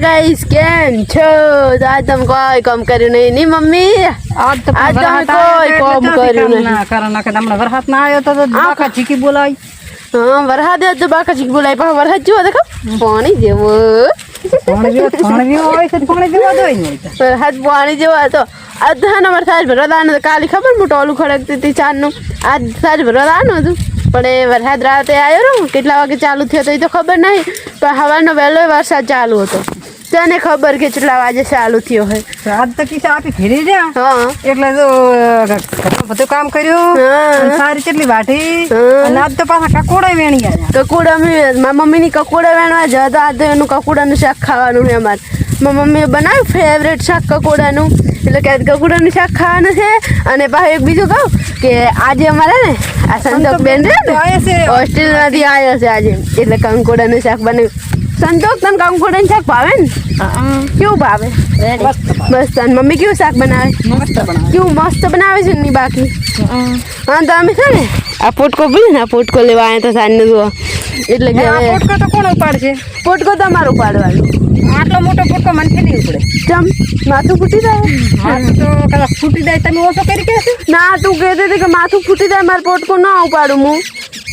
Guys કેમ છો? તો આજ તમે કોઈ કામ કર્યું નહીં ની મમ્મી? આજ તમે કોઈ કામ કર્યું નહીં. ના કરે ના કરે વરસાદ ના આવ્યો તો બાકા ચીકી બોલાય હા વરસાદ તો બાકા ચીકી બોલાય પણ વરસાદ જેવો દેખો. પાણી જેવો. પાણી જેવો પાણી જેવો હોય છે તો પાણી જેવો જ હોય. વરસાદ પાણી જેવો હતો. આજ કાલે ખબર હું ટોલું ખડકતી હતી ચારનું આજ સાજ ભરવા દાવાનું હતું. પણ એ વરસાદ રાતે આવ્યો ને કેટલા વાગે ચાલુ થયો તો એ તો ખબર નહીં. પણ હવાનો વહેલો વરસાદ ચાલુ હતો. તને ખબર કે કેટલા વાગે ચાલુ થયો તો આજ તો કિસ્સા આપી ફેરી જા હા. એટલે તો બધું કામ કર્યું. હા. સારી કેટલી વાટી. હા. અને આજ તો પાછા કકોડા વેણી ગયા કકુડા મેં મારા મમ્મીની કકોડા વેણવા જ હતા. તો એનું કકોડાનું શાક ખાવાનું છે અમારે. મારા મમ્મીએ બનાવ્યું ફેવરેટ શાક કકોડાનું. એટલે કે કકોડાનું શાક ખાવાનું છે. અને પાછું એક બીજું કહું કે આજે અમારે ને આ સંતોક બેન છે. ને હોસ્ટેલમાંથી આવ્યો છે આજે. એટલે કંકોડાનું શાક બનાવ્યું. સંતોક તને કંકોડાનું શાક ભાવે ને? કેવું ભાવે? બસ તને. મમ્મી કેવું શાક બનાવે? કેવું મસ્ત બનાવે છે ને બાકી? હા. તો અમે છે ને આ પોટકો બોલી ને આ પોટકો લેવા આવ્યા તો સાંજને જુઓ. એટલે કે પોટકો તો કોણ ઉપાડશે? પોટકો તમારું ઉપાડવાનું. આટલો મોટો પોટકો મને નહીં ઉપડે. ચમ માથું ફૂટી જાય? તો કદાચ ફૂટી જાય. તમે ઓછો કરી કહેશો ના તું કહેતી હતી કે માથું ફૂટી જાય મારે પોટકો ના ઉપાડું હું.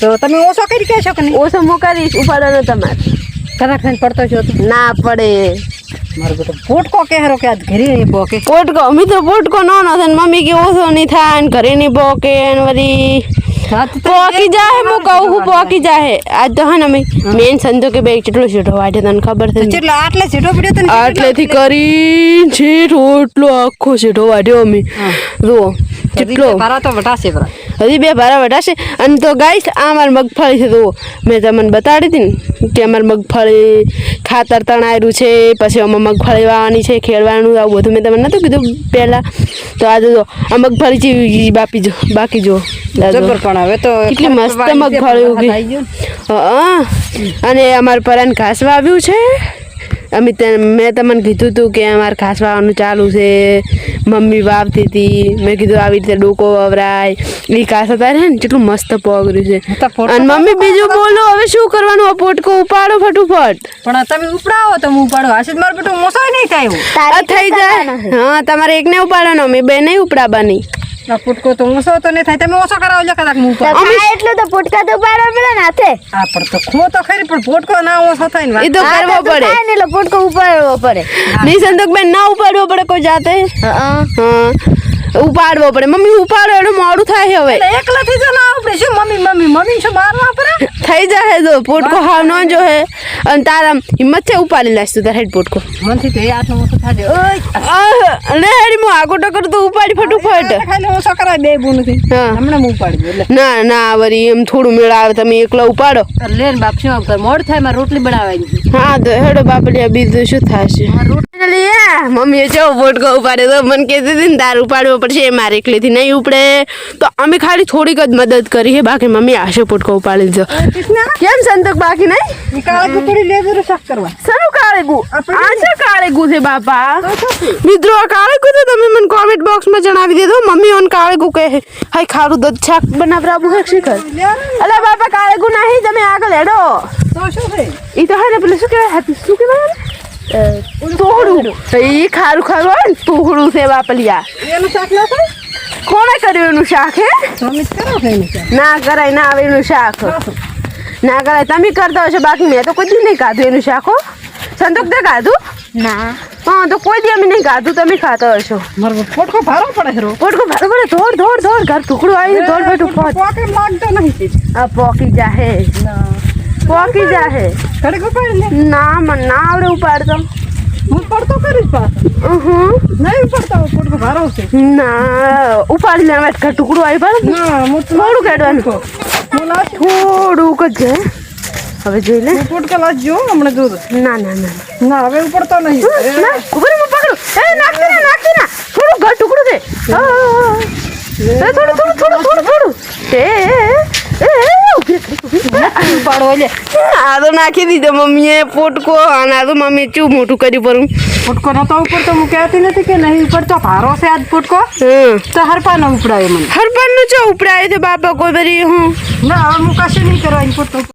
તો તમે ઓછો કરી કહેશો કે ઓછો હું કરીશ ઉપાડવાનો તમારે. કદાચ થઈને પડતો છો ના પડે. મારો બેટો પોટકો કહેરો કે આજ ઘરે નહીં પોકે પોટકો અમે તો પોટકો નો નો થાય મમ્મી કે ઓછો નહીં થાય ને ઘરે નહીં ને વળી તમે પોકી જાહે હું કહું હું પોકી જાહે. આજ તો હા ને અમે મેન સંતો કે બે કેટલો છૂટો વાટે તને ખબર છે ચેટલો આટલે સીધો પડ્યો તો ને આટલેથી કરી છેટો એટલો આખો છેટો વાટ્યો અમે. જુઓ કેટલો મારા તો વટાશે બરા હજી બે ભારા હશે અને તો ગાઈશ આ અમારે મગફળી છે તો મેં તમને બતાડી હતી ને કે અમારી મગફળી ખાતર તણાયેલું છે પછી આમાં મગફળી વાવવાની છે ખેડવાનું આવું બધું મેં તમને નહોતું કીધું પહેલાં. તો આજે જો આ મગફળી જેવી બાપી જો બાકી જો પણ હવે તો કેટલી મસ્ત મગફળી ઉગી. હા અને અમારા પરાને ઘાસ વાવ્યું છે. અમે મેં તમને કીધું હતું કે અમારે ઘાસ વાવવાનું ચાલુ છે. મમ્મી વાવતી હતી. મેં કીધું આવી રીતે ડોકો વવરાય. એ ઘાસ અત્યારે છે ને કેટલું મસ્ત પોગર્યું છે. અને મમ્મી બીજું બોલો હવે શું કરવાનું? આ પોટકો ઉપાડો ફટુફટ. પણ તમે ઉપડાવો તો હું ઉપાડો હાશે મારો બેટો મોસો નહીં થાય થઈ જાય. હા તમારે એકને ઉપાડવાનો મેં બે નહીં ઉપડાવવાની આ પુટકો તો મોસો તો નહીં થાય. તમે ઓછો કરાવો લે કદાચ મૂકો. અમે એટલું તો પુટકા તો ઉપાડવા પડે ને હાથે. હા પણ તો ખો તો ખરી પણ પુટકો ના ઓછો થાય ને એ તો કરવો પડે. એટલે પુટકો ઉપાડવો પડે. નિસંતોકબેન ના ઉપાડવો પડે કોઈ જાતે? હા ઉપાડવો પડે. મમ્મી ઉપાડો એટલે મોડું થાય હવે. એકલા એકલાથી જ ના આપણે શું મમ્મી મમ્મી મમ્મી શું મારવા પડે? થઈ જાય તો પોટકો હાવ ન જો હે અને તારા હિંમત છે ઉપાડી લાશ તું તારા પોટકો. મનથી તો આટલો ઓછો આહ, લે હેડી હું આગો ટકર તો ઉપાડી ફટુફટ. ખાલી ઓછો કરાય બે બુનથી. હા. હમણાં હું ઉપાડી એટલે. ના ના વરી એમ થોડું મેળ આવે તમે એકલો ઉપાડો. લે ને બાપ શું કર મોડ થાય મારે રોટલી બનાવવાની હા તો હેડો બાપડિયા બીજું શું થશે? મમ્મીએ જો પોટકો ઉપાડે તો મને કહેતી હતી ને તાર ઉપાડવો પડશે મારે એકલીથી નહીં ઉપડે. તો અમે ખાલી થોડીક જ મદદ કરી છે બાકી મમ્મી આશે પોટકો ઉપાડી દીધો કેમ સંતોક બાકી નહીં? કાળે કરવા. સરું આ છે બાપા? મિત્રો આ કાળેગુ છે તમે મને કોમેન્ટ બોક્સમાં જણાવી દેજો. મમ્મી ઓન કાળેગુ કહે હાય ખારું દૂધ શાક બનાવરાવું હે શીખર? અલા બાપા કાળેગુ નહીં તમે આગળ હેડો. તો શું છે? એ તો હે ને પેલું શું કહેવાય? શું કહેવાય? તોહડું એ ખારું ખારું હોય ને તોહડું છે બાપલિયા એનું શાક ના થાય કોણે કર્યું એનું શાક હે ના કરાય ના આવે એનું શાક ના કરાય તમે કરતા હશો બાકી મેં તો કોઈ દી નહીં ખાધું એનું શાક હો સંતોક તે ખાધું ના હા તો કોઈ દી અમે નહીં ખાધું તમે ખાતા હશો પોટકો ભારો પડે રો પોટકો ભારે પડે ધોડ ધોડ ધોડ ઘર ટુકડું આવી પોકે લાગતો નહીં આ પોકી જાહે પોકી જાહે ઘડીક ઉપાડી લે ના મને ના આવડે ઉપાડતો હું પડતો કરીશ પાછો ઉહું. નહીં પડતો પોટકો ભારો છે ના ઉપાડી લે હવે ઘર ટુકડું આવી પડે ના હું તો થોડું કાઢવાનું હું લાશ થોડુંક જ છે હવે જોઈ લે હું પોટકા લાશ જો હમણાં જોઉં ના ના ના ના હવે ઉપડતો નહીં ના ઊભો રહે, હું પકડું એ નાખતી ના નાખતી ના થોડું ઘર ટુકડું છે હા, હા, હા. એ થોડું થોડું થોડું થોડું થોડું એ એ, એ એ, ઊભી રહે, ઊભી રહે. ઉપાડો એટલે આ તો નાખી દીધો મમ્મીએ પોટકો અને આ તો મમ્મી ચું મોટું કર્યું પરું. પોટકો નતો ઉપડતો હું કહેતી નથી કે નહીં ઉપડતો. ભારો છે આજ પોટકો તો હરપાનો ઉપડાયો મને. હરપાનનું ચો ઉપડાય તો બાપા કોઈ બરી હું? ના હું કશું નહીં કરવાની પોટકો